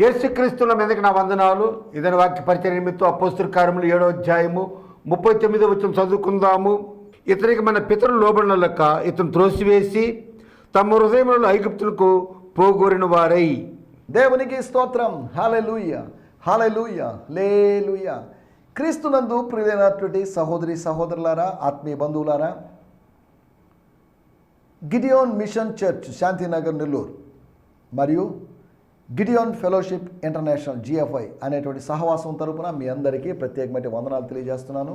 యేసుక్రీస్తుల మీదకి నా వందనాలు. ఇదని వాక్య పరిచయ నిమిత్తం అపోస్తుల కార్యములు ఏడో అధ్యాయము ముప్పై తొమ్మిదో వచ్చిన చదువుకుందాము. ఇతనికి మన పితరులు లోబడిన లెక్క ఇతను త్రోసివేసి తమ హృదయములలో ఐగుప్తులకు పోగోరిన వారై. దేవునికి స్తోత్రం. హాలెలూయ హాలెలూయ లేలుయ క్రీస్తునందు ప్రియులైనటువంటి సహోదరి సహోదరులారా ఆత్మీయ బంధువులారా Gideon mission church Shantinagar Nellore. మరియు గిడియోన్ ఫెలోషిప్ ఇంటర్నేషనల్ జిఎఫ్ఐ అనేటువంటి సహవాసం తరపున మీ అందరికీ ప్రత్యేకమైన వందనాలు తెలియజేస్తున్నాను.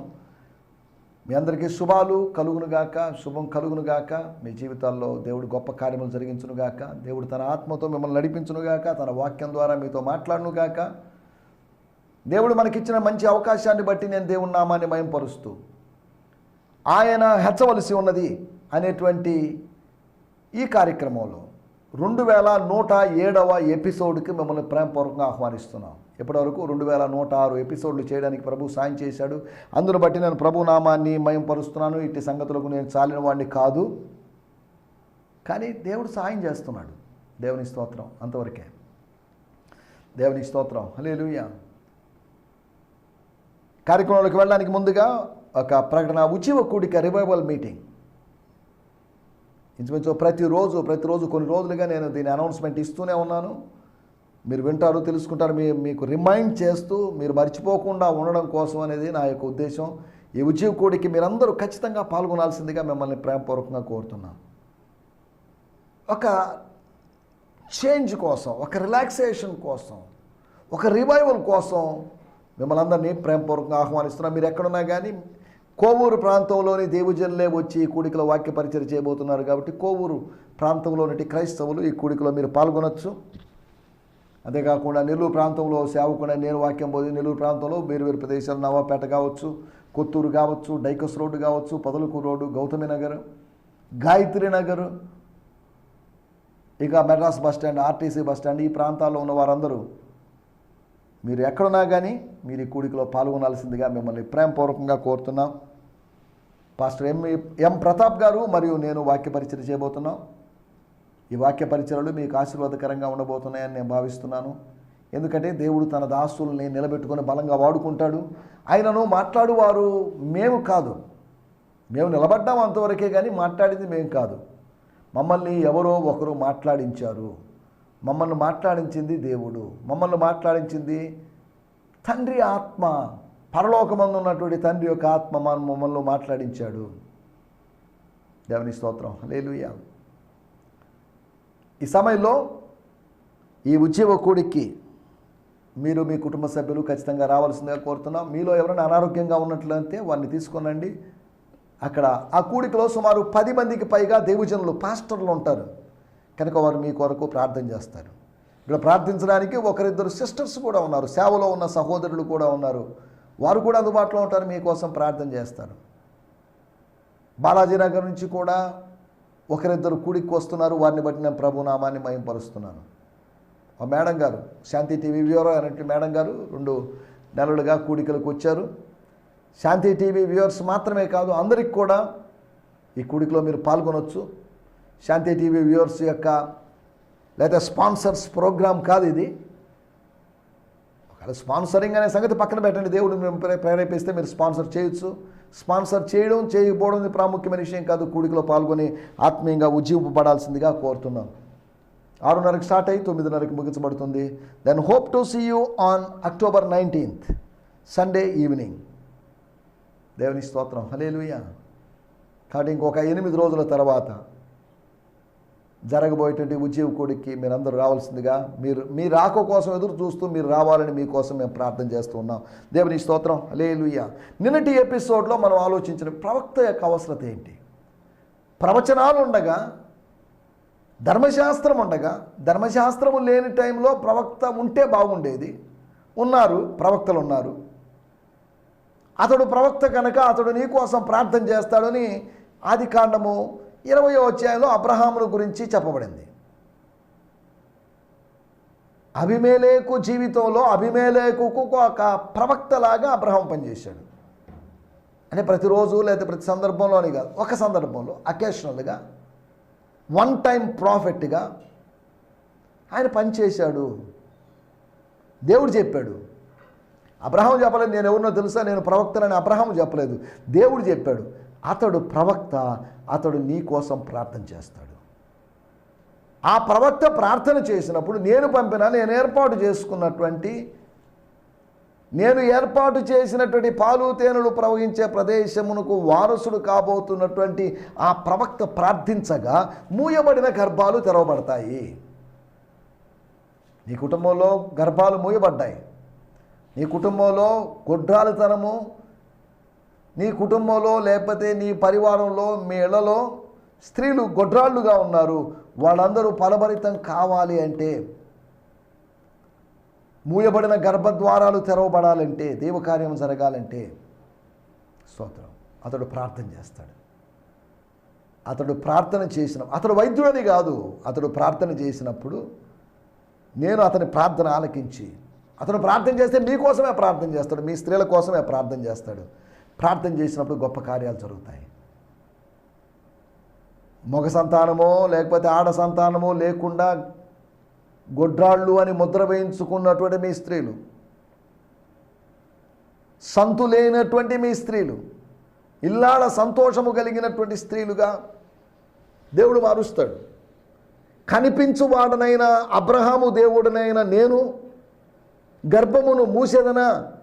మీ అందరికీ శుభాలు కలుగునుగాక శుభం కలుగునుగాక మీ జీవితాల్లో దేవుడు గొప్ప కార్యములు జరిగించునుగాక దేవుడు తన ఆత్మతో మిమ్మల్ని నడిపించునుగాక తన వాక్యం ద్వారా మీతో మాట్లాడునుగాక దేవుడు మనకిచ్చిన మంచి అవకాశాన్ని బట్టి నేను దేవుని నామాన్ని మయంపరుస్తూ ఆయన హెచ్చవలసి ఉన్నది అనేటువంటి ఈ కార్యక్రమంలో రెండు వేల నూట ఏడవ ఎపిసోడ్కి మిమ్మల్ని ప్రేమపూర్వకంగా ఆహ్వానిస్తున్నాం. ఇప్పటివరకు రెండు వేల నూట ఆరు ఎపిసోడ్లు చేయడానికి ప్రభు సాయం చేశాడు. అందును బట్టి నేను ప్రభు నామాన్ని మయంపరుస్తున్నాను ఇట్టి సంగతులకు నేను చాలిన వాడిని కాదు. కానీ దేవుడు సాయం చేస్తున్నాడు. దేవుని స్తోత్రం అంతవరకే. దేవుని స్తోత్రం. హల్లెలూయా. కార్యక్రమంలోకి వెళ్ళడానికి ముందుగా ఒక ప్రకటన ఉచివ కూడిక రివైవల్ మీటింగ్ ఇంచుమించు ప్రతిరోజు ప్రతిరోజు కొన్ని రోజులుగా నేను దీని అనౌన్స్మెంట్ ఇస్తూనే ఉన్నాను. మీరు వింటారు తెలుసుకుంటారు మీ మీకు రిమైండ్ చేస్తూ మీరు మర్చిపోకుండా ఉండడం కోసం అనేది నా యొక్క ఉద్దేశం. ఈ ఉచివ కూడికి మీరందరూ ఖచ్చితంగా పాల్గొనాల్సిందిగా మిమ్మల్ని ప్రేమపూర్వకంగా కోరుతున్నాను. ఒక చేంజ్ కోసం ఒక రిలాక్సేషన్ కోసం ఒక రివైవల్ కోసం మిమ్మల్ని అందరినీ ప్రేమపూర్వకంగా ఆహ్వానిస్తున్నాం మీరు ఎక్కడున్నా కానీ కోవూరు ప్రాంతంలోని దేవుజనులే వచ్చి ఈ కూడికలో వాక్య పరిచయం చేయబోతున్నారు కాబట్టి కోవూరు ప్రాంతంలోని క్రైస్తవులు ఈ కూడికలో మీరు పాల్గొనొచ్చు. అంతేకాకుండా నెల్లూరు ప్రాంతంలో సేవకుండా నేను వాక్యం పోయి నెల్లూరు ప్రాంతంలో వేరు వేరు ప్రదేశాలు నవాపేట కావచ్చు కొత్తూరు కావచ్చు డైకస్ రోడ్డు కావచ్చు పదలకూరు రోడ్డు గౌతమి నగర్ గాయత్రి నగర్ ఇక Madras bus stand RTC bus stand ఈ ప్రాంతాల్లో ఉన్న వారందరూ మీరు ఎక్కడున్నా కానీ మీరు ఈ కూడికలో పాల్గొనాల్సిందిగా మిమ్మల్ని ప్రేమపూర్వకంగా కోరుతున్నాం. పాస్టర్ ఎం ఎం ప్రతాప్ గారు మరియు నేను వాక్య పరిచయం చేయబోతున్నాం. ఈ వాక్య పరిచయలు మీకు ఆశీర్వాదకరంగా ఉండబోతున్నాయని నేను భావిస్తున్నాను. ఎందుకంటే దేవుడు తన దాసుల్ని నిలబెట్టుకొని బలంగా వాడుకుంటాడు. ఆయనను మాట్లాడువారు మేము కాదు. మేము నిలబడ్డాం అంతవరకే కానీ మాట్లాడింది మేము కాదు. మమ్మల్ని ఎవరో ఒకరు మాట్లాడించారు. మమ్మల్ని మాట్లాడించింది దేవుడు. మమ్మల్ని మాట్లాడించింది తండ్రి ఆత్మ. పరలోకమందు ఉన్నటువంటి తండ్రి యొక్క ఆత్మ మన మమ్మల్ని మాట్లాడించాడు. దేవుని స్తోత్రం. లేలుయ్యా ఈ సమయంలో ఈ ఉద్యోగ కూడికి మీరు మీ కుటుంబ సభ్యులు ఖచ్చితంగా రావాల్సిందిగా కోరుతున్నాం. మీలో ఎవరైనా అనారోగ్యంగా ఉన్నట్లయితే వారిని తీసుకొనండి. అక్కడ ఆ కూడికలో సుమారు పది మందికి పైగా దేవజనులు పాస్టర్లు ఉంటారు. కనుక వారు మీ కొరకు ప్రార్థన చేస్తారు. ఇక్కడ ప్రార్థించడానికి ఒకరిద్దరు సిస్టర్స్ కూడా ఉన్నారు సేవలో ఉన్న సహోదరులు కూడా ఉన్నారు. వారు కూడా అందుబాటులో ఉంటారు మీకోసం ప్రార్థన చేస్తారు. బాలాజీ నగర్ నుంచి కూడా ఒకరిద్దరు కూడికి వస్తున్నారు వారిని బట్టి నేను ప్రభునామాన్ని మయంపరుస్తున్నాను ఆ మేడం గారు శాంతి టీవీ వ్యూవర్ అనేటువంటి మేడం గారు రెండు నెలలుగా కూడికలకు వచ్చారు. శాంతి టీవీ వ్యూవర్స్ మాత్రమే కాదు అందరికి కూడా ఈ కూడికలో మీరు పాల్గొనవచ్చు శాంతి టీవీ వ్యూవర్స్ యొక్క లేదా స్పాన్సర్స్ ప్రోగ్రామ్ కాదు ఇది. ఒకవేళ స్పాన్సరింగ్ అనే సంగతి పక్కన పెట్టండి. దేవుడు మేము ప్రే- ప్రేరేపిస్తే మీరు స్పాన్సర్ చేయొచ్చు. స్పాన్సర్ చేయడం చేయకపోవడం ప్రాముఖ్యమైన విషయం కాదు. కూడికలో పాల్గొని ఆత్మీయంగా ఉజ్జీవింపబడాల్సిందిగా కోరుతున్నాం. ఆరున్నరకు స్టార్ట్ అయ్యి తొమ్మిదిన్నరకు ముగించబడుతుంది. Then hope to see you on October nineteenth Sunday evening దేవుని స్తోత్రం. హలేలుయ కాబట్టి ఇంకొక ఎనిమిది రోజుల తర్వాత జరగబోయేటువంటి ఉద్యోగ కోడికి మీరందరూ రావాల్సిందిగా మీరు మీ రాక కోసం ఎదురు చూస్తూ మీరు రావాలని మీకోసం మేము ప్రార్థన చేస్తూ ఉన్నాం. దేవుని స్తోత్రం. లేలుయ్య నిన్నటి ఎపిసోడ్లో మనం ఆలోచించిన ప్రవక్త యొక్క అవసరత ఏంటి? ప్రవచనాలు ఉండగా ధర్మశాస్త్రం ఉండగా ధర్మశాస్త్రము లేని టైంలో ప్రవక్త ఉంటే బాగుండేది. ఉన్నారు ప్రవక్తలు ఉన్నారు. అతడు ప్రవక్త కనుక అతడు నీ కోసం ప్రార్థన చేస్తాడని ఆది కాండము ఇరవై అధ్యాయంలో అబ్రహామును గురించి చెప్పబడింది. అభిమేలేకు జీవితంలో అభిమేలేకుకు ఒక ప్రవక్తలాగా అబ్రహం పనిచేశాడు. అంటే ప్రతిరోజు లేదా ప్రతి సందర్భంలోని కాదు ఒక సందర్భంలో అకేషనల్గా వన్ టైం ప్రాఫిట్గా ఆయన పనిచేశాడు. దేవుడు చెప్పాడు అబ్రహం చెప్పలేదు నేను ఎవరినో తెలుసా? నేను ప్రవక్తనని అబ్రహం చెప్పలేదు. దేవుడు చెప్పాడు అతడు ప్రవక్త అతడు నీ కోసం ప్రార్థన చేస్తాడు. ఆ ప్రవక్త ప్రార్థన చేసినప్పుడు నేను పంపిన నేను ఏర్పాటు చేసుకున్నటువంటి నేను ఏర్పాటు చేసినటువంటి పాలు తేనెలు ప్రవహించే ప్రదేశమునకు వారసుడు కాబోతున్నటువంటి ఆ ప్రవక్త ప్రార్థించగా మూయబడిన గర్భాలు తెరవబడతాయి. నీ కుటుంబంలో గర్భాలు మూయబడ్డాయి. నీ కుటుంబంలో గొడ్రాలితనము నీ కుటుంబంలో లేకపోతే నీ పరివారంలో మీ ఇళ్ళలో స్త్రీలు గొడ్రాళ్ళుగా ఉన్నారు. వాళ్ళందరూ ఫలభరితం కావాలి అంటే మూయబడిన గర్భద్వారాలు తెరవబడాలంటే దేవకార్యం జరగాలంటే స్తోత్రం. అతడు ప్రార్థన చేస్తాడు. అతడు ప్రార్థన చేసిన అతడు వైద్యుడని కాదు. అతడు ప్రార్థన చేసినప్పుడు నేను అతని ప్రార్థన ఆలకించి అతను ప్రార్థన చేస్తే మీకోసమే ప్రార్థన చేస్తాడు మీ స్త్రీల కోసమే ప్రార్థన చేస్తాడు. ప్రార్థన చేసినప్పుడు గొప్ప కార్యాలు జరుగుతాయి. మగ సంతానమో లేకపోతే ఆడ సంతానమో లేకుండా గొడ్రాళ్ళు అని ముద్ర వేయించుకున్నటువంటి మీ స్త్రీలు సంతు లేనటువంటి మీ స్త్రీలు ఇల్లాడ సంతోషము కలిగినటువంటి స్త్రీలుగా దేవుడు మారుస్తాడు. కనిపించువాడనైనా అబ్రహాము దేవుడనైనా నేను గర్భమును మూసేదనా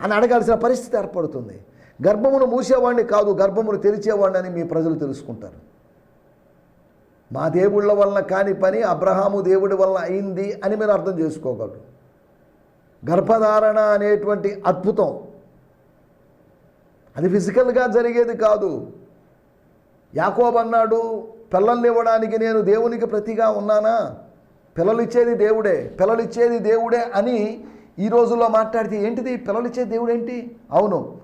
అని అడగాల్సిన పరిస్థితి ఏర్పడుతుంది. గర్భమును మూసేవాడిని కాదు గర్భమును తెరిచేవాడిని అని మీ ప్రజలు తెలుసుకుంటారు. మా దేవుళ్ళ వలన కాని పని అబ్రహాము దేవుడి వలన అయింది అని మీరు అర్థం చేసుకోగలరు. గర్భధారణ అనేటువంటి అద్భుతం. అది ఫిజికల్గా జరిగేది కాదు. యాకోబ్ అన్నాడు పిల్లల్ని ఇవ్వడానికి నేను దేవునికి ప్రతిగా ఉన్నానా? పిల్లలిచ్చేది దేవుడే పిల్లలిచ్చేది దేవుడే అని ఈ రోజుల్లో మాట్లాడితే ఏంటిది? పిల్లలిచ్చే దేవుడు ఏంటి? అవును.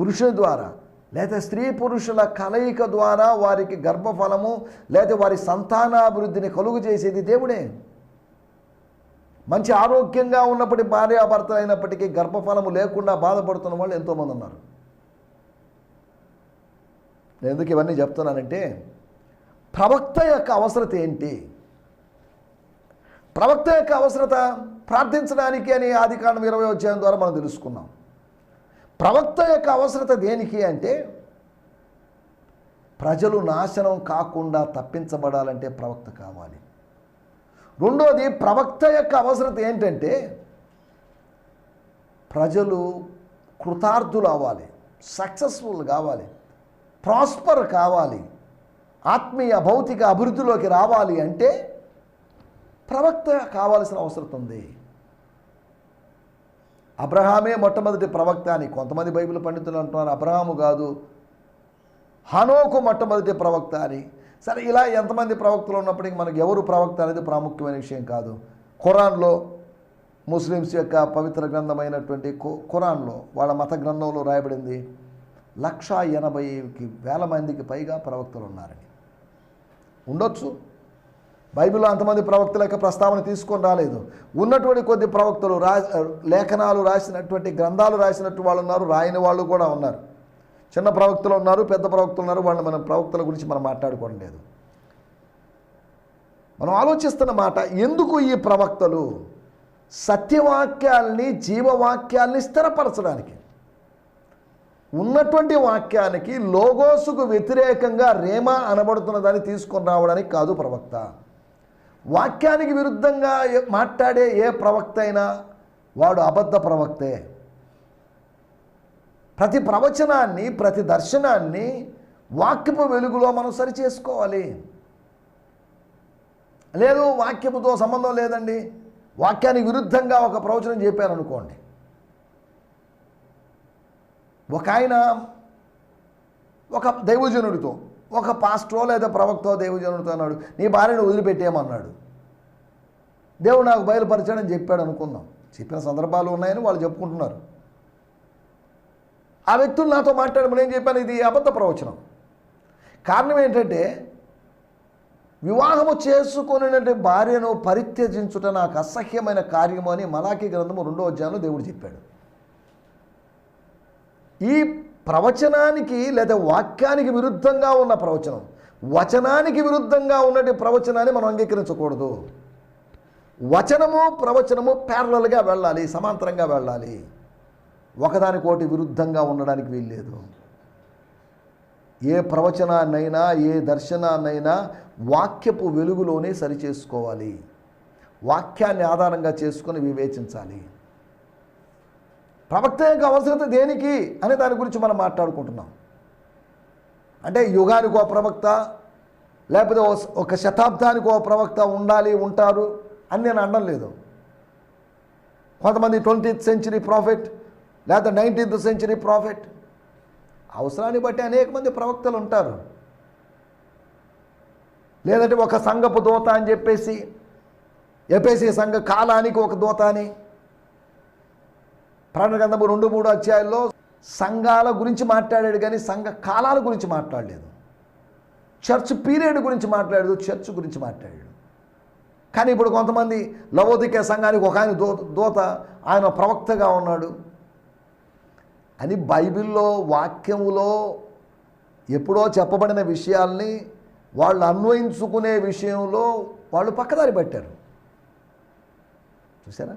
పురుషుని ద్వారా. లేదా స్త్రీ పురుషుల కలయిక ద్వారా వారికి గర్భఫలము లేదా వారి సంతానాభివృద్ధిని కలుగు చేసేది దేవుడే. మంచి ఆరోగ్యంగా ఉన్నప్పటి భార్యాభర్తలు అయినప్పటికీ గర్భఫలము లేకుండా బాధపడుతున్న వాళ్ళు ఎంతోమంది ఉన్నారు. నేను ఎందుకు ఇవన్నీ చెప్తున్నానంటే ప్రవక్త యొక్క అవసరత ఏంటి? ప్రవక్త యొక్క అవసరత ప్రార్థించడానికి అని ఆదికాండం ఇరవై అధ్యాయం ద్వారా మనం తెలుసుకున్నాం. ప్రవక్త యొక్క అవసరత దేనికి అంటే ప్రజలు నాశనం కాకుండా తప్పించబడాలంటే ప్రవక్త కావాలి. రెండోది ప్రవక్త యొక్క అవసరత ఏంటంటే ప్రజలు కృతార్థులు అవ్వాలి సక్సెస్ఫుల్ కావాలి ప్రాస్పర్ కావాలి ఆత్మీయ భౌతిక అభివృద్ధిలోకి రావాలి అంటే ప్రవక్త కావాల్సిన అవసరం ఉంది. అబ్రహామే మొట్టమొదటి ప్రవక్త అని కొంతమంది బైబిల్ పండితులు అంటున్నారు. అబ్రహాము కాదు హనోకు మొట్టమొదటి ప్రవక్త అని. సరే ఇలా ఎంతమంది ప్రవక్తలు ఉన్నప్పటికీ మనకు ఎవరు ప్రవక్త అనేది ప్రాముఖ్యమైన విషయం కాదు. ఖురాన్లో ముస్లిమ్స్ యొక్క పవిత్ర గ్రంథమైనటువంటి ఖు- ఖురాన్లో వాళ్ళ మత గ్రంథంలో రాయబడింది లక్ష ఎనభైకి వేల మందికి పైగా ప్రవక్తలు ఉన్నారని. ఉండొచ్చు? బైబిల్లో అంతమంది ప్రవక్తల యొక్క ప్రస్తావన తీసుకొని రాలేదు. ఉన్నటువంటి కొద్ది ప్రవక్తలు రా లేఖనాలు రాసినటువంటి గ్రంథాలు రాసినట్టు వాళ్ళు ఉన్నారు రాయని వాళ్ళు కూడా ఉన్నారు. చిన్న ప్రవక్తలు ఉన్నారు పెద్ద ప్రవక్తలు ఉన్నారు వాళ్ళు మన ప్రవక్తల గురించి మనం మాట్లాడుకోవడం లేదు. మనం ఆలోచిస్తున్న మాట ఎందుకు ఈ ప్రవక్తలు సత్యవాక్యాల్ని జీవవాక్యాల్ని స్థిరపరచడానికి? ఉన్నటువంటి వాక్యానికి లోగోసుకు వ్యతిరేకంగా రేమా అనబడుతున్న దాన్ని తీసుకొని రావడానికి కాదు ప్రవక్త. వాక్యానికి విరుద్ధంగా మాట్లాడే ఏ ప్రవక్త అయినా వాడు అబద్ధ ప్రవక్తే. ప్రతి ప్రవచనాన్ని ప్రతి దర్శనాన్ని వాక్యపు వెలుగులో మనం సరి చేసుకోవాలి. లేదు వాక్యముతో సంబంధం లేదండి. వాక్యానికి విరుద్ధంగా ఒక ప్రవచనం చెప్పారనుకోండి. ఒక ఆయన ఒక దైవజనుడితో ఒక పాస్టో లేదా ప్రవక్తో దేవుజనుడితో అన్నాడు నీ భార్యను వదిలిపెట్టేయమన్నాడు. దేవుడు నాకు బయలుపరిచాడని చెప్పాడు అనుకుందాం. చెప్పిన సందర్భాలు ఉన్నాయని వాళ్ళు చెప్పుకుంటున్నారు. ఆ వ్యక్తులు నాతో మాట్లాడమని నేను చెప్పాను ఇది అబద్ధ ప్రవచనం. కారణం ఏంటంటే వివాహము చేసుకునేటువంటి భార్యను పరిత్యజించుట నాకు అసహ్యమైన కార్యము అని మలాఖీ గ్రంథము రెండో అధ్యాయంలో దేవుడు చెప్పాడు. ఈ ప్రవచనానికి లేదా వాక్యానికి విరుద్ధంగా ఉన్న ప్రవచనం. వచనానికి విరుద్ధంగా ఉన్నటి ప్రవచనాన్ని మనం అంగీకరించకూడదు. వచనము ప్రవచనము ప్యారలల్గా వెళ్ళాలి సమాంతరంగా వెళ్ళాలి. ఒకదానికోటి విరుద్ధంగా ఉండడానికి వీల్లేదు. ఏ ప్రవచనాన్నైనా ఏ దర్శనాన్నైనా వాక్యపు వెలుగులోనే సరిచేసుకోవాలి. వాక్యాన్ని ఆధారంగా చేసుకొని వివేచించాలి. ప్రవక్త యొక్క అవసరత దేనికి అనే దాని గురించి మనం మాట్లాడుకుంటున్నాం. అంటే యుగానికి ఒక ప్రవక్త లేకపోతే ఒక శతాబ్దానికి ఒక ప్రవక్త ఉండాలి ఉంటారు అని నేను అనడం లేదు. కొంతమంది ట్వంటీత్ సెంచరీ ప్రాఫిట్ లేకపోతే నైన్టీన్త్ సెంచరీ ప్రాఫిట్ అవసరాన్ని బట్టి అనేక మంది ప్రవక్తలు ఉంటారు. లేదంటే ఒక సంఘపు దూత అని చెప్పేసి ఎపేసి సంఘ కాలానికి ఒక దూత అని ప్రాణగంధము రెండు మూడు అధ్యాయాల్లో సంఘాల గురించి మాట్లాడాడు కానీ సంఘ కాలాల గురించి మాట్లాడలేదు. చర్చ్ పీరియడ్ గురించి మాట్లాడదు చర్చ్ గురించి మాట్లాడాడు. కానీ ఇప్పుడు కొంతమంది లవోదిక సంఘానికి ఒక ఆయన దోత దూత ఆయన ప్రవక్తగా ఉన్నాడు. అని బైబిల్లో వాక్యములో ఎప్పుడో చెప్పబడిన విషయాల్ని వాళ్ళు అన్వయించుకునే విషయంలో వాళ్ళు పక్కదారి పట్టారు. చూసారా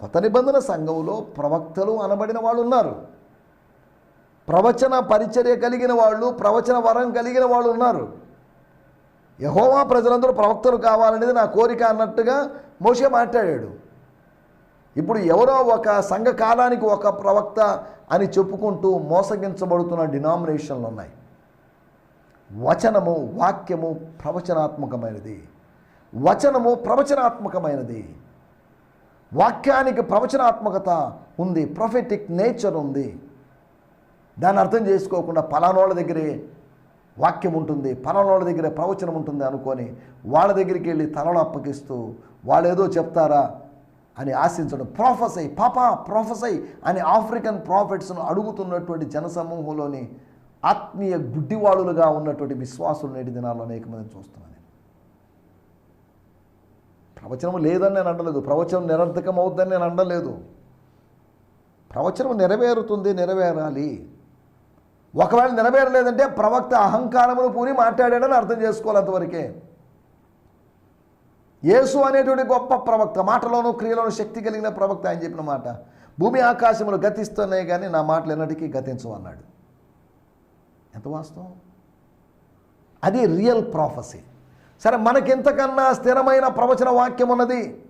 కొత్త నిబంధన సంఘంలో ప్రవక్తలు అనబడిన వాళ్ళు ఉన్నారు ప్రవచన పరిచర్య కలిగిన వాళ్ళు ప్రవచన వరం కలిగిన వాళ్ళు ఉన్నారు. యహోవా ప్రజలందరూ ప్రవక్తలు కావాలనేది నా కోరిక అన్నట్టుగా మోషే మాట్లాడాడు. ఇప్పుడు ఎవరో ఒక సంఘ కాలానికి ఒక ప్రవక్త అని చెప్పుకుంటూ మోసగించబడుతున్న డినామినేషన్లు ఉన్నాయి. వచనము వాక్యము ప్రవచనాత్మకమైనది. వచనము ప్రవచనాత్మకమైనది. వాక్యానికి ప్రవచనాత్మకత ఉంది ప్రొఫెటిక్ నేచర్ ఉంది. దాన్ని అర్థం చేసుకోకుండా పలానోళ్ళ దగ్గరే వాక్యం ఉంటుంది పలానోళ్ళ దగ్గర ప్రవచనం ఉంటుంది అనుకొని వాళ్ళ దగ్గరికి వెళ్ళి తలలు అప్పగిస్తూ వాళ్ళు ఏదో చెప్తారా అని ఆశించడం. ప్రొఫెసై పాపా ప్రొఫెసై అని ఆఫ్రికన్ ప్రాఫిట్స్ను అడుగుతున్నటువంటి జనసమూహంలోని ఆత్మీయ గుడ్డివాడులుగా ఉన్నటువంటి విశ్వాసులు నేటి దినాల్లో అనేక మంది చూస్తున్నాను ప్రవచనం లేదని నేను అనలేదు. ప్రవచనం నిరర్థకం అవుతుందని నేను అనలేదు. ప్రవచనం నెరవేరుతుంది నెరవేరాలి. ఒకవేళ నెరవేరలేదంటే ప్రవక్త అహంకారమును పూని మాట్లాడాడని అర్థం చేసుకోవాలి అంతవరకే. యేసు అనేటువంటి గొప్ప ప్రవక్త మాటలోనూ క్రియలోనూ శక్తి కలిగిన ప్రవక్త ఆయన చెప్పిన మాట. భూమి ఆకాశములు గతిస్తున్నాయి కానీ నా మాటలు ఎన్నటికీ గతించవు అన్నాడు ఎంత వాస్తవం? అది రియల్ ప్రాఫసీ. సరే మనకింతకన్నా స్థిరమైన ప్రవచన వాక్యం ఉన్నది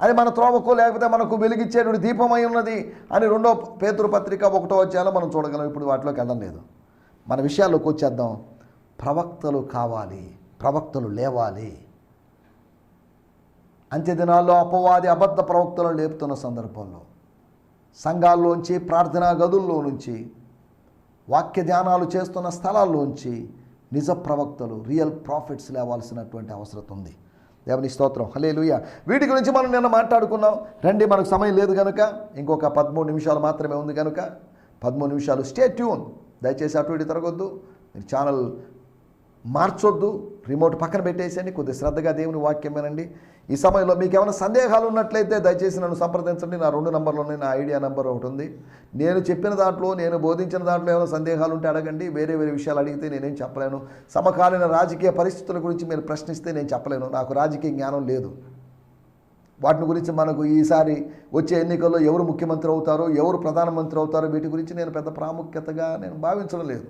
అది మన త్రోవకు లేకపోతే మనకు వెలిగించేటువంటి దీపమై ఉన్నది అని రెండో పేతృపత్రిక ఒకటో వచ్చేలా మనం చూడగలం. ఇప్పుడు వాటిలోకి వెళ్ళడం లేదు. మన విషయాల్లోకి వచ్చేద్దాం. ప్రవక్తలు కావాలి. ప్రవక్తలు లేవాలి. అంత్య దినాల్లో అపవాది అబద్ధ ప్రవక్తలను లేపుతున్న సందర్భంలో సంఘాల్లోంచి ప్రార్థనా గదుల్లో నుంచి వాక్య ధ్యానాలు చేస్తున్న స్థలాల్లోంచి నిజ ప్రవక్తలు రియల్ ప్రాఫిట్స్ లేవాల్సినటువంటి అవసరం ఉంది. దేవుని స్తోత్రం. హలే లూయ వీటి గురించి మనం నిన్న మాట్లాడుకున్నాం. రండి మనకు సమయం లేదు కనుక ఇంకొక పదమూడు నిమిషాలు మాత్రమే ఉంది కనుక పదమూడు నిమిషాలు స్టే ట్యూన్ దయచేసి అటు ఇటు తిరగొద్దు. మీరు ఛానల్ మార్చొద్దు. రిమోట్ పక్కన పెట్టేసేయండి. కొద్దిగా శ్రద్ధగా దేవుని వాక్యం వినండి. ఈ సమయంలో మీకు ఏమైనా సందేహాలు ఉన్నట్లయితే దయచేసి నన్ను సంప్రదించండి. నా రెండు నంబర్లు ఉన్నాయి నా ఐడియా నెంబర్ ఒకటి ఉంది. నేను చెప్పిన దాంట్లో నేను బోధించిన దాంట్లో ఏమైనా సందేహాలు ఉంటే అడగండి. వేరే వేరే విషయాలు అడిగితే నేనేం చెప్పలేను. సమకాలీన రాజకీయ పరిస్థితుల గురించి మీరు ప్రశ్నిస్తే నేను చెప్పలేను. నాకు రాజకీయ జ్ఞానం లేదు. వాటిని గురించి మనకు ఈసారి వచ్చే ఎన్నికల్లో ఎవరు ముఖ్యమంత్రి అవుతారో ఎవరు ప్రధానమంత్రి అవుతారో వీటి గురించి నేను పెద్ద ప్రాముఖ్యతగా నేను భావించడం లేదు.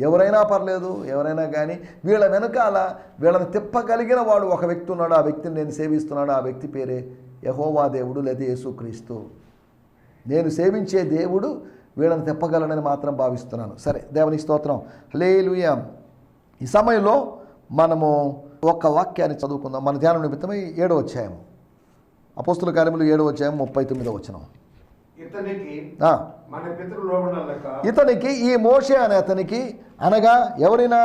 ఎవరైనా పర్లేదు ఎవరైనా కానీ వీళ్ళ వెనకాల వీళ్ళని తిప్పగలిగిన వాడు ఒక వ్యక్తి ఉన్నాడు. ఆ వ్యక్తిని నేను సేవిస్తున్నాడు ఆ వ్యక్తి పేరే యహోవా దేవుడు లేదా యేసుక్రీస్తు. నేను సేవించే దేవుడు వీళ్ళని తిప్పగలనని మాత్రం భావిస్తున్నాను. సరే దేవుని స్తోత్రం. హలేలుయా ఈ సమయంలో మనము ఒక్క వాక్యాన్ని చదువుకుందాం. మన ధ్యానం నిమిత్తమై ఏడో అధ్యాయం అపోస్తుల కార్యములు ఏడో అధ్యాయం ముప్పై తొమ్మిదో ఇతనికి ఇతనికి ఈ మోషే అనే అతనికి అనగా ఎవరైనా?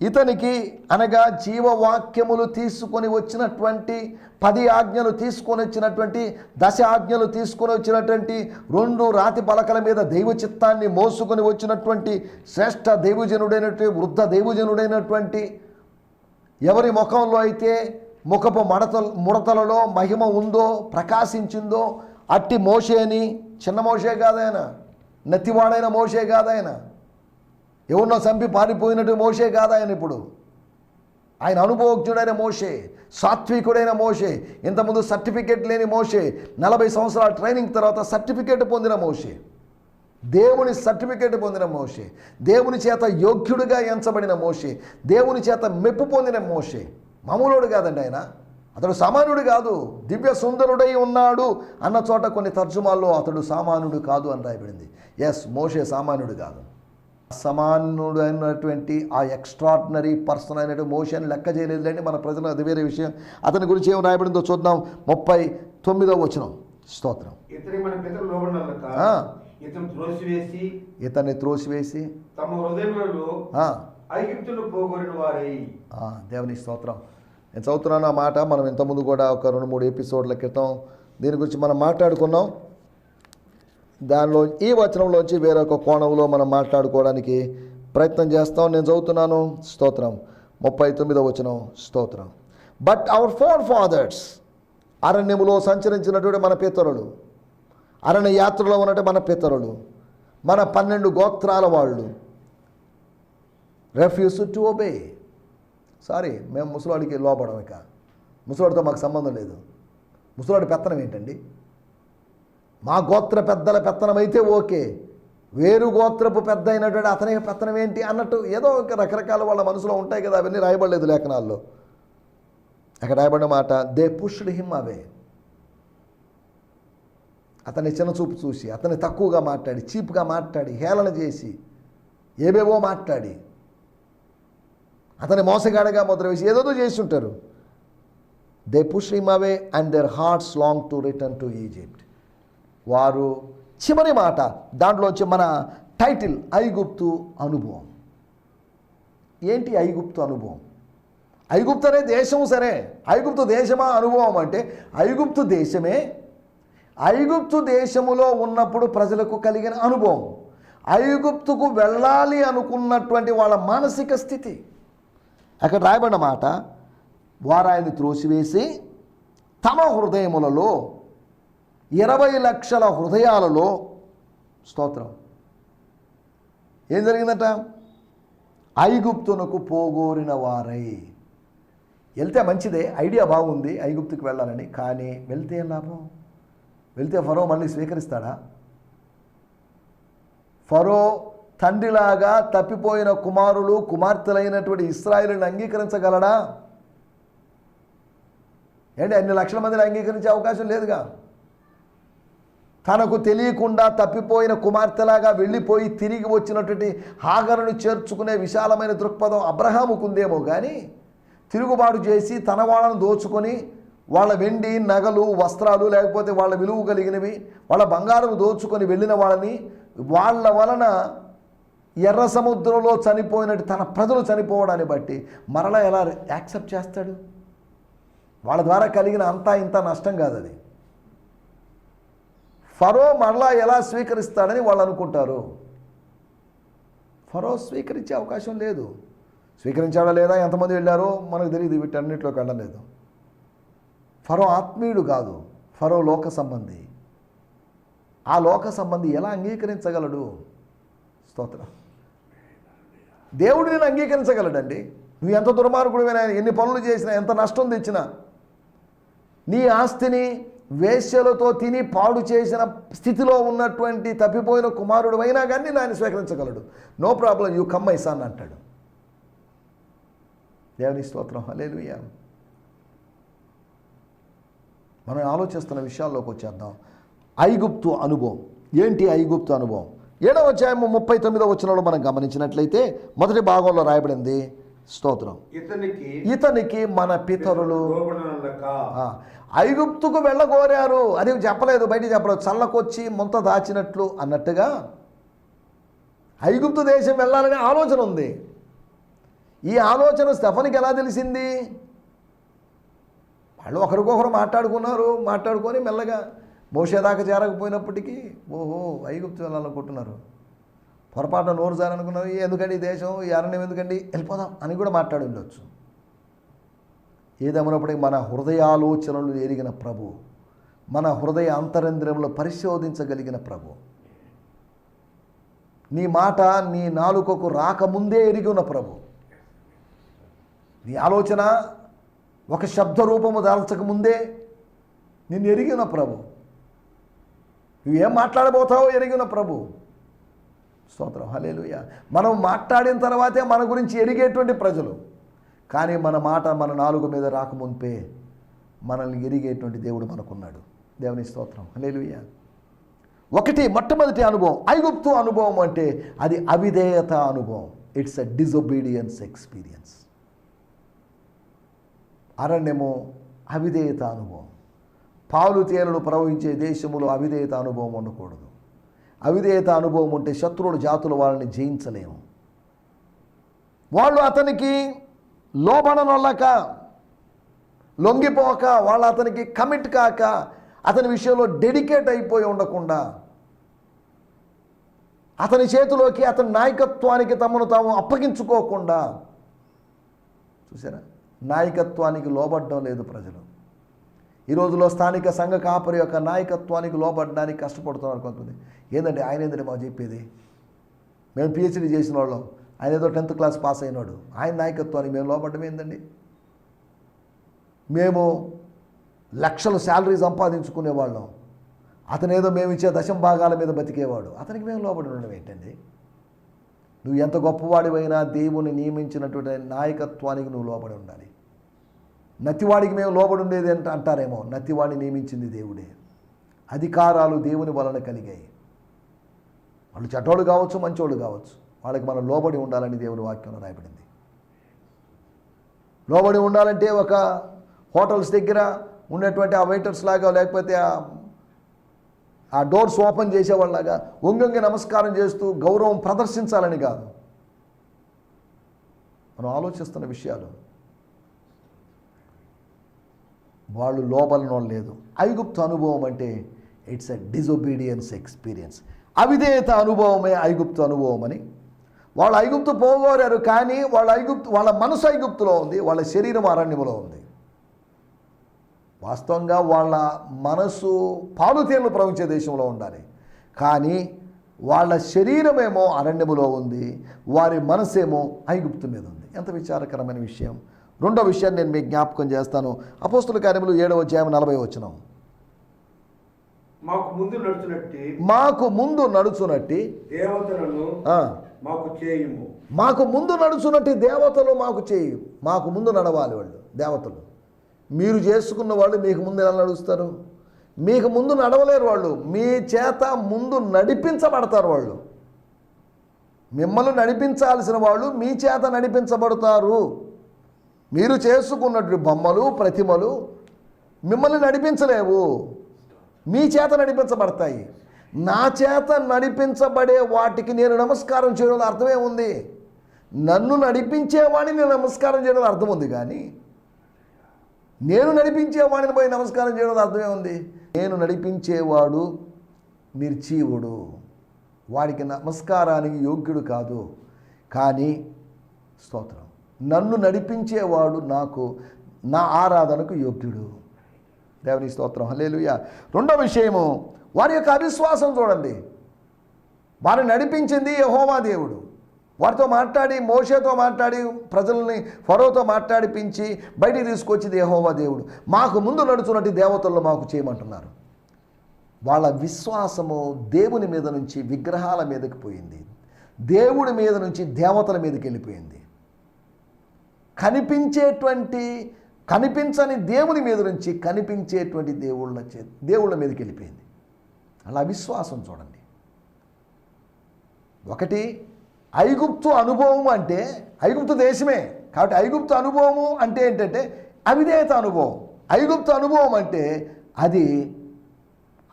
ఇతనికి అనగా జీవవాక్యములు తీసుకొని వచ్చినటువంటి పది ఆజ్ఞలు తీసుకొని వచ్చినటువంటి దశ ఆజ్ఞలు తీసుకొని వచ్చినటువంటి రెండు రాతి పలకల మీద దైవ చిత్తాన్ని మోసుకొని వచ్చినటువంటి శ్రేష్ఠ దైవజనుడైనటువంటి వృద్ధ దైవజనుడైనటువంటి ఎవరి ముఖంలో అయితే ముఖపు మడత ముడతలలో మహిమ ఉందో ప్రకాశించిందో అట్టి మోషేని చిన్న మోషే కాదాయన నత్తివాడైన మోషే కాదాయన. ఎవరినో చంపి పారిపోయినట్టు మోషే కాదాయన ఇప్పుడు. ఆయన అనుభవజ్ఞుడైన మోషే సాత్వికుడైన మోషే ఇంతకుముందు సర్టిఫికేట్ లేని మోషే నలభై సంవత్సరాల ట్రైనింగ్ తర్వాత సర్టిఫికేట్ పొందిన మోషే. దేవుని సర్టిఫికేట్ పొందిన మోషే దేవుని చేత యోగ్యుడిగా ఎంచబడిన మోషే దేవుని చేత మెప్పు పొందిన మోషే. మామూలుడు కాదండి ఆయన. అతడు సామాన్యుడు కాదు దివ్య సుందరుడై ఉన్నాడు అన్న చోట కొన్ని తర్జుమాల్లో అతడు సామాన్యుడు కాదు అని రాయబడింది. ఎస్ మోషే సామాన్యుడు కాదు. సమానుడు అయినటువంటి ఆ ఎక్స్ట్రాడినరీ పర్సన్ అయినటువంటి మోషన్ లెక్క చేయలేదులేండి మన ప్రజలు అది వేరే విషయం. అతని గురించి ఏం రాయబడిందో చూద్దాం. ముప్పై తొమ్మిదో వచనం. స్తోత్రం. ఇతన్ని త్రోసివేసి. తమ ఆ, దేవుని స్తోత్రం. నేను చదువుతున్నాను ఆ మాట. మనం ఇంతకుముందు కూడా ఒక రెండు మూడు ఎపిసోడ్ల క్రితం దీని గురించి మనం మాట్లాడుకున్నాం. దానిలో ఈ వచనంలోంచి వేరొక కోణంలో మనం మాట్లాడుకోవడానికి ప్రయత్నం చేస్తాం. నేను చదువుతున్నాను. స్తోత్రం. ముప్పై తొమ్మిదో వచనం. స్తోత్రం. బట్ అవర్ ఫోర్ ఫాదర్స్ అరణ్యములో సంచరించినటువంటి మన పితరులు అరణ్య యాత్రలో ఉన్నట్టు మన పితరులు మన పన్నెండు గోత్రాల వాళ్ళు రెఫ్యూస్ టు ఒబే సారీ మేము ముసలాడికి లోపడం ఇక. ముసలాడితో మాకు సంబంధం లేదు. ముసలాడి పెత్తనం ఏంటండి? మా గోత్ర పెద్దల పెత్తనం అయితే ఓకే. వేరు గోత్రపు పెద్ద అయినటువంటి అతని పెత్తనం ఏంటి అన్నట్టు ఏదో ఒక రకరకాల వాళ్ళ మనసులో ఉంటాయి కదా అవన్నీ రాయబడలేదు లేఖనాల్లో. అక్కడ రాయబడిన మాట? They pushed him away. అతని చిన్న చూపు చూసి అతన్ని తక్కువగా మాట్లాడి చీప్గా మాట్లాడి హేళన చేసి ఏవేవో మాట్లాడి అతని మోసగాడగా ముద్ర వేసి ఏదోదో చేసి ఉంటారు they push him away and their hearts long to return to Egypt వారు చివరి మాట దాంట్లోంచి మన టైటిల్ ఐగుప్తు అనుభవం. ఏంటి ఐగుప్తు అనుభవం? ఐగుప్తు అనే దేశం సరే. ఐగుప్తు దేశమా అనుభవం అంటే ఐగుప్తు దేశమే ఐగుప్తు దేశములో ఉన్నప్పుడు ప్రజలకు కలిగిన అనుభవం. ఐగుప్తుకు వెళ్ళాలి అనుకున్నటువంటి వాళ్ళ మానసిక స్థితి. అక్కడ రాయబడిన మాట వారు త్రోసివేసి తమ హృదయములలో ఇరవై లక్షల హృదయాలలో స్తోత్రం. ఏం జరిగిందట? ఐగుప్తునకు పోగోరిన వారై. వెళ్తే మంచిదే ఐడియా బాగుంది ఐగుప్తుకు వెళ్ళాలని కానీ వెళ్తే ఏం లాభం? వెళ్తే ఫరో మళ్ళీ స్వీకరిస్తాడా? ఫరో తండ్రిలాగా తప్పిపోయిన కుమారులు కుమార్తెలైనటువంటి ఇస్రాయిల్ని అంగీకరించగలడా? ఏంటి అన్ని లక్షల మందిని అంగీకరించే అవకాశం లేదుగా? తనకు తెలియకుండా తప్పిపోయిన కుమార్తెలాగా వెళ్ళిపోయి తిరిగి వచ్చినటువంటి హాగరును చేర్చుకునే విశాలమైన దృక్పథం అబ్రహాముకుందేమో కానీ తిరుగుబాటు చేసి తన వాళ్ళను దోచుకొని వాళ్ళ వెండి నగలు వస్త్రాలు లేకపోతే వాళ్ళ విలువ కలిగినవి వాళ్ళ బంగారం దోచుకొని వెళ్ళిన వాళ్ళని వాళ్ళ వలన ఎర్ర సముద్రంలో చనిపోయినట్టు తన ప్రజలు చనిపోవడాన్ని బట్టి మరలా ఎలా యాక్సెప్ట్ చేస్తాడు? వాళ్ళ ద్వారా కలిగిన అంతా ఇంత నష్టం కాదు అది. ఫరో మరలా ఎలా స్వీకరిస్తాడని వాళ్ళు అనుకుంటారు. ఫరో స్వీకరించే అవకాశం లేదు. స్వీకరించాడా లేదా? ఎంతమంది వెళ్ళారో మనకు తెలియదు. వీటన్నిటిలోకి వెళ్ళలేదు ఫరో ఆత్మీయుడు కాదు. ఫరో లోక సంబంధి. ఆ లోక సంబంధి ఎలా అంగీకరించగలడు? స్తోత్రం. దేవుడు నేను అంగీకరించగలడండి. నువ్వు ఎంత దుర్మార్గుడివైనా ఎన్ని పనులు చేసినా ఎంత నష్టం తెచ్చినా నీ ఆస్తిని వేశ్యలతో తిని పాడు చేసిన స్థితిలో ఉన్నటువంటి తప్పిపోయిన కుమారుడు అయినా కానీ ఆయన స్వీకరించగలడు. No problem you come my son అంటాడు. దేవుని స్తోత్రం. హల్లెలూయా. మనం ఆలోచిస్తున్న విషయాల్లోకి వచ్చేద్దాం. ఐగుప్తు అనుభవం. ఏంటి ఐగుప్తు అనుభవం? ఏడవ అధ్యాయము ముప్పై తొమ్మిదవ వచనంలో మనం గమనించినట్లయితే మొదటి భాగంలో రాయబడింది స్తోత్రం. ఇతనికి ఇతనికి మన పితరులు. ఐగుప్తుకు వెళ్ళగోరారు అది చెప్పలేదు బయట చెప్పలేదు. చల్లకొచ్చి ముంత దాచినట్లు అన్నట్టుగా ఐగుప్తు దేశం వెళ్ళాలనే ఆలోచన ఉంది. ఈ ఆలోచన స్టెఫనికి ఎలా తెలిసింది? వాళ్ళు ఒకరికొకరు మాట్లాడుకున్నారు మాట్లాడుకొని మెల్లగా మోసేదాకా చేరకపోయినప్పటికీ ఓహో ఐగుప్తు వెళ్ళాలనుకుంటున్నారు పొరపాటున నోరు జారనుకున్నారు ఎందుకండి ఈ దేశం? ఈ అరణ్యం ఎందుకండి? వెళ్ళిపోదాం అని కూడా మాట్లాడి ఉండొచ్చు. ఏదేమన్నప్పటికీ మన హృదయాలోచనలు ఎరిగిన ప్రభు మన హృదయ అంతరంద్రంలో పరిశోధించగలిగిన ప్రభు. నీ మాట నీ నాలుకకు రాకముందే ఎరిగి ఉన్న ప్రభు. నీ ఆలోచన ఒక శబ్ద రూపము దాల్చక ముందే నిన్ను ఎరిగిన ప్రభు. నువ్వేం మాట్లాడబోతావో ఎరిగిన ప్రభు. స్తోత్రం. హలేలుయ మనం మాట్లాడిన తర్వాతే మన గురించి ఎరిగేటువంటి ప్రజలు. కానీ మన మాట మన నాలుగు మీద రాకముంపే మనల్ని ఎరిగేటువంటి దేవుడు మనకున్నాడు. దేవుని స్తోత్రం. హలేలుయ ఒకటి మొట్టమొదటి అనుభవం. ఐగుప్తు అనుభవం అంటే అది అవిధేయత అనుభవం. ఇట్స్ అ డిజొబీడియన్స్ ఎక్స్పీరియన్స్ అరణ్యము అవిధేయత అనుభవం. పాలు తేనెలు ప్రవహించే దేశములో అవిధేయత అనుభవం ఉండకూడదు. అవిధేయత అనుభవం ఉంటే శత్రువుల జాతులు వాళ్ళని జయించలేము. వాళ్ళు అతనికి లోబడనొల్లక లొంగిపోక వాళ్ళు అతనికి కమిట్ కాక అతని విషయంలో డెడికేట్ అయిపోయి ఉండకుండా అతని చేతిలోకి అతని నాయకత్వానికి తమను తాము అప్పగించుకోకుండా చూసారా? నాయకత్వానికి లోబడ్డం లేదు ప్రజలు. ఈ రోజులో స్థానిక సంఘ కాపరి యొక్క నాయకత్వానికి లోబడడానికి కష్టపడుతున్నారు కొంతమంది. ఏంటంటే ఆయన ఏంటంటే మాకు చెప్పేది? మేము పిహెచ్డీ చేసిన వాళ్ళం. ఆయన ఏదో టెన్త్ క్లాస్ పాస్ అయినాడు. ఆయన నాయకత్వానికి మేము లోబడ్డం ఏంటండి మేము లక్షలు శాలరీ సంపాదించుకునే వాళ్ళం. అతను ఏదో మేము ఇచ్చే దశం భాగాల మీద బతికేవాడు. అతనికి మేము లోబడి ఉండడం ఏంటండి? నువ్వు ఎంత గొప్పవాడివైనా దేవుని నియమించినటువంటి నాయకత్వానికి నువ్వు లోబడి ఉండాలి. నత్తివాడికి మేము లోబడి ఉండేది అంట అంటారేమో. నత్తివాడిని నియమించింది దేవుడే. అధికారాలు దేవుని వలన కలిగాయి. వాళ్ళు చెడ్డోళ్ళు కావచ్చు మంచోళ్ళు కావచ్చు. వాళ్ళకి మనం లోబడి ఉండాలని దేవుని వాక్యంలో రాయబడింది. లోబడి ఉండాలంటే ఒక హోటల్స్ దగ్గర ఉన్నటువంటి ఆ వెయిటర్స్ లాగా లేకపోతే ఆ ఆ డోర్స్ ఓపెన్ చేసేవాళ్ళలాగా ఒంగొంగి నమస్కారం చేస్తూ గౌరవం ప్రదర్శించాలని కాదు. మనం ఆలోచిస్తున్న విషయాలు వాళ్ళు లోపలనో లేదు. ఐగుప్తు అనుభవం అంటే ఇట్స్ ఎ డిజొబీడియన్స్ ఎక్స్పీరియన్స్ అవిధేయత అనుభవమే ఐగుప్తు అనుభవం అని. వాళ్ళు ఐగుప్తు పోగోరారు కానీ వాళ్ళ ఐగుప్తు వాళ్ళ మనసు ఐగుప్తులో ఉంది వాళ్ళ శరీరం అరణ్యములో ఉంది. వాస్తవంగా వాళ్ళ మనసు పాలుతేళ్ళు ప్రవహించే దేశంలో ఉండాలి. కానీ వాళ్ళ శరీరమేమో అరణ్యములో ఉంది వారి మనసేమో ఐగుప్తు మీద ఉంది. ఎంత విచారకరమైన విషయం. రెండో విషయాన్ని నేను మీకు జ్ఞాపకం చేస్తాను. అపోస్తుల కార్యములు ఏడవ అధ్యాయం నలభై వచ్చినాం మాకు ముందు నడుచునట్టి మాకు ముందు నడుచునట్టి దేవతలను మాకు చేయుము. మాకు ముందు నడుచునట్టి దేవతలు మాకు చేయి. మాకు ముందు నడవాలి వాళ్ళు దేవతలు. మీరు చేసుకున్న వాళ్ళు మీకు ముందు ఎలా నడుస్తారు? మీకు ముందు నడవలేరు వాళ్ళు. మీ చేత ముందు నడిపించబడతారు వాళ్ళు. మిమ్మల్ని నడిపించాల్సిన వాళ్ళు మీ చేత నడిపించబడతారు. మీరు చేసుకున్నటువంటి బొమ్మలు ప్రతిమలు మిమ్మల్ని నడిపించలేవు. మీ చేత నడిపించబడతాయి. నా చేత నడిపించబడే వాటికి నేను నమస్కారం చేయడంలో అర్థమే ఉంది. నన్ను నడిపించేవాడిని నేను నమస్కారం చేయడంలో అర్థం ఉంది కానీ నేను నడిపించేవాడిని పోయి నమస్కారం చేయడంలో అర్థమే ఉంది. నేను నడిపించేవాడు నిర్జీవుడు. వాడికి నమస్కారానికి యోగ్యుడు కాదు. కానీ స్తోత్రం. నన్ను నడిపించేవాడు నాకు నా ఆరాధనకు యోగ్యుడు. దేవుని స్తోత్రం. హలేలుయ రెండో విషయము వారి యొక్క అవిశ్వాసం చూడండి. వారిని నడిపించింది యహోవా దేవుడు. వారితో మాట్లాడి మోషేతో మాట్లాడి ప్రజల్ని ఫరోతో మాట్లాడిపించి బయటికి తీసుకొచ్చింది యహోవా దేవుడు. మాకు ముందు నడుచున్నట్టు దేవతల్లో మాకు చేయమంటున్నారు. వాళ్ళ విశ్వాసము దేవుని మీద నుంచి విగ్రహాల మీదకి పోయింది. దేవుడి మీద నుంచి దేవతల మీదకి వెళ్ళిపోయింది. కనిపించేటువంటి కనిపించని దేవుని మీద నుంచి కనిపించేటువంటి దేవుళ్ళ చే దేవుళ్ళ మీదకి వెళ్ళిపోయింది. అలా విశ్వాసం చూడండి. ఒకటి ఐగుప్తు అనుభవం అంటే ఐగుప్తు దేశమే. కాబట్టి ఐగుప్తు అనుభవము అంటే ఏంటంటే అవిధేయత అనుభవం. ఐగుప్తు అనుభవం అంటే అది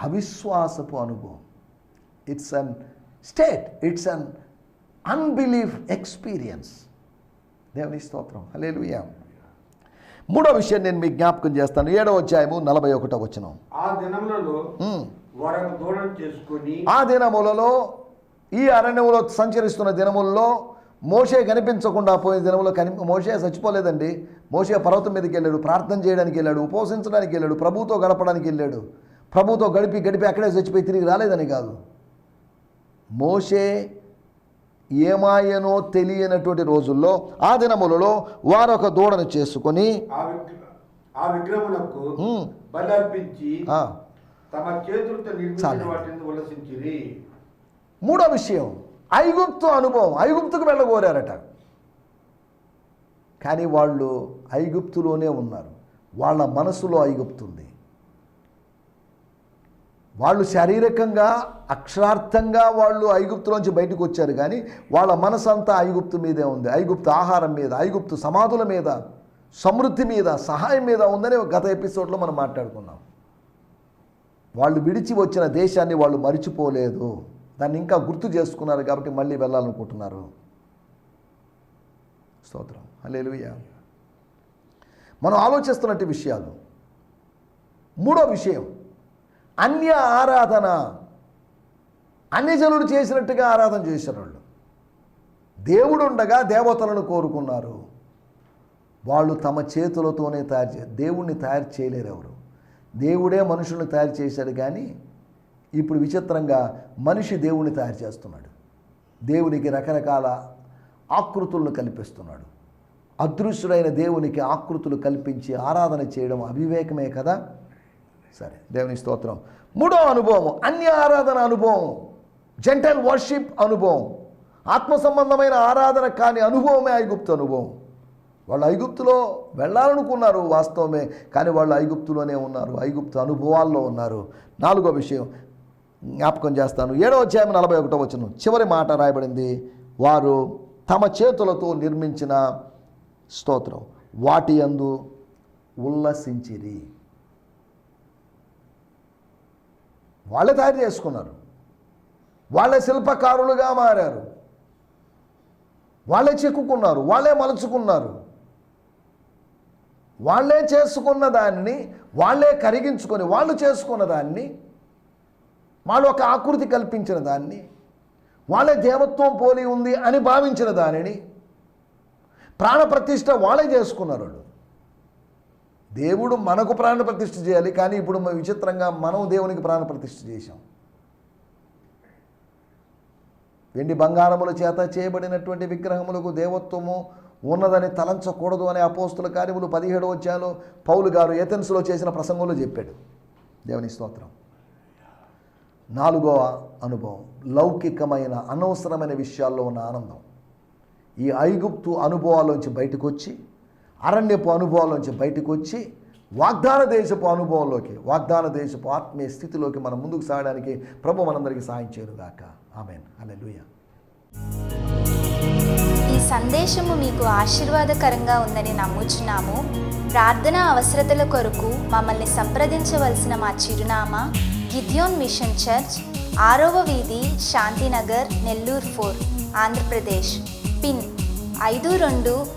అవిశ్వాసపు అనుభవం. It's an state it's an unbelief experience దేవుని స్తోత్రం. హల్లెలూయా. మూడో విషయం నేను మీకు జ్ఞాపకం చేస్తాను. ఏడవ అధ్యాయము నలభై ఒకటో వచనం. ఆ దినములలో దూరం చేసుకొని ఆ దినములలో ఈ అరణ్యములో సంచరిస్తున్న దినముల్లో మోషే కనిపించకుండా పోయిన దినములో కని మోషే చచ్చిపోలేదండి. మోషే పర్వతం మీదకి వెళ్ళాడు ప్రార్థన చేయడానికి వెళ్ళాడు ఉపవసించడానికి వెళ్ళాడు ప్రభుతో గడపడానికి వెళ్ళాడు. ప్రభుతో గడిపి గడిపి అక్కడే చచ్చిపోయి తిరిగి రాలేదని కాదు. మోషే ఏమాయనో తెలియనటువంటి రోజుల్లో ఆ దినములలో వారు ఒక దూడను చేసుకొని ఆ విగ్రహములకు తమ మూడో విషయం ఐగుప్తు అనుభవం ఐగుప్తుకు వెళ్ళగోరారట. కానీ వాళ్ళు ఐగుప్తులోనే ఉన్నారు. వాళ్ళ మనసులో ఐగుప్తు ఉంది వాళ్ళు శారీరకంగా అక్షరార్థంగా వాళ్ళు ఐగుప్తులోంచి బయటకు వచ్చారు కానీ వాళ్ళ మనసంతా ఐగుప్తు మీదే ఉంది. ఐగుప్తు ఆహారం మీద ఐగుప్తు సమాధుల మీద సమృద్ధి మీద సహాయం మీద ఉందని గత ఎపిసోడ్లో మనం మాట్లాడుకున్నాం. వాళ్ళు విడిచి వచ్చిన దేశాన్ని వాళ్ళు మరిచిపోలేదు. దాన్ని ఇంకా గుర్తు చేసుకున్నారు కాబట్టి మళ్ళీ వెళ్ళాలనుకుంటున్నారు. స్తోత్రం. హల్లెలూయా. మనం ఆలోచిస్తున్నట్టు విషయాలు. మూడో విషయం. అన్య ఆరాధన. అన్యజనుడు చేసినట్టుగా ఆరాధన చేశారు వాళ్ళు. దేవుడు ఉండగా దేవతలను కోరుకున్నారు. వాళ్ళు తమ చేతులతోనే తయారు చే దేవుణ్ణి తయారు చేయలేరు ఎవరు. దేవుడే మనుషుల్ని తయారు చేశాడు కానీ ఇప్పుడు విచిత్రంగా మనిషి దేవుణ్ణి తయారు చేస్తున్నాడు. దేవునికి రకరకాల ఆకృతులను కల్పిస్తున్నాడు. అదృశ్యుడైన దేవునికి ఆకృతులు కల్పించి ఆరాధన చేయడం అవివేకమే కదా? సరే దేవుని స్తోత్రం. మూడో అనుభవం అన్య ఆరాధన అనుభవం జెంటల్ వర్షిప్ అనుభవం ఆత్మ సంబంధమైన ఆరాధన కాని అనుభవమే ఐగుప్తు అనుభవం. వాళ్ళు ఐగుప్తులో వెళ్ళాలనుకున్నారు వాస్తవమే కానీ వాళ్ళు ఐగుప్తులోనే ఉన్నారు ఐగుప్తు అనుభవాల్లో ఉన్నారు. నాలుగో విషయం జ్ఞాపకం చేస్తాను. ఏడో అధ్యాయం నలభై ఒకటో వచ్చిన చివరి మాట రాయబడింది వారు తమ చేతులతో నిర్మించిన స్తోత్రం వాటి యందు ఉల్లసించిరి. వాళ్ళే తయారు చేసుకున్నారు. వాళ్ళే శిల్పకారులుగా మారారు. వాళ్ళే చిక్కుకున్నారు. వాళ్ళే మలుచుకున్నారు. వాళ్ళే చేసుకున్న దాన్ని వాళ్ళే కరిగించుకొని వాళ్ళు చేసుకున్న దాన్ని వాళ్ళు ఒక ఆకృతి కల్పించిన దాన్ని వాళ్ళే దేవత్వం పోలి ఉంది అని భావించిన దానిని ప్రాణప్రతిష్ఠ వాళ్ళే చేసుకున్నారు వాళ్ళు. దేవుడు మనకు ప్రాణ ప్రతిష్ఠ చేయాలి కానీ ఇప్పుడు విచిత్రంగా మనం దేవునికి ప్రాణ ప్రతిష్ఠ చేశాం. వెండి బంగారముల చేత చేయబడినటువంటి విగ్రహములకు దేవత్వము ఉన్నదని తలంచకూడదు అనే అపోస్తుల కార్యములు పదిహేడు వచ్చాలో పౌలు గారు ఏథెన్స్లో చేసిన ప్రసంగంలో చెప్పాడు. దేవుని స్తోత్రం. నాలుగవ అనుభవం లౌకికమైన అనవసరమైన విషయాల్లో ఉన్న ఆనందం. ఈ ఐగుప్తు అనుభవాల్లోంచి బయటకు వచ్చి అరణ్యపు అనుభవాల్లోంచి బయటకు వచ్చి వాగ్దాన దేశపు అనుభవంలోకి వాగ్దాన దేశపు ఆత్మీయ స్థితిలోకి మనం ముందుకు సాగడానికి ప్రభు మనందరికీ సాయం చేయనుగాక. ఆమెన్. అలెలుయ ఈ సందేశము మీకు ఆశీర్వాదకరంగా ఉందని నమ్ముచున్నాము. ప్రార్థన అవసరతల కొరకు మమ్మల్ని సంప్రదించవలసిన మా చిరునామా గిద్యోన్ మిషన్ చర్చ్ ఆరవ వీధి శాంతినగర్ నెల్లూరు ఫోర్ ఆంధ్రప్రదేశ్. పిన్ ఐదు రెండు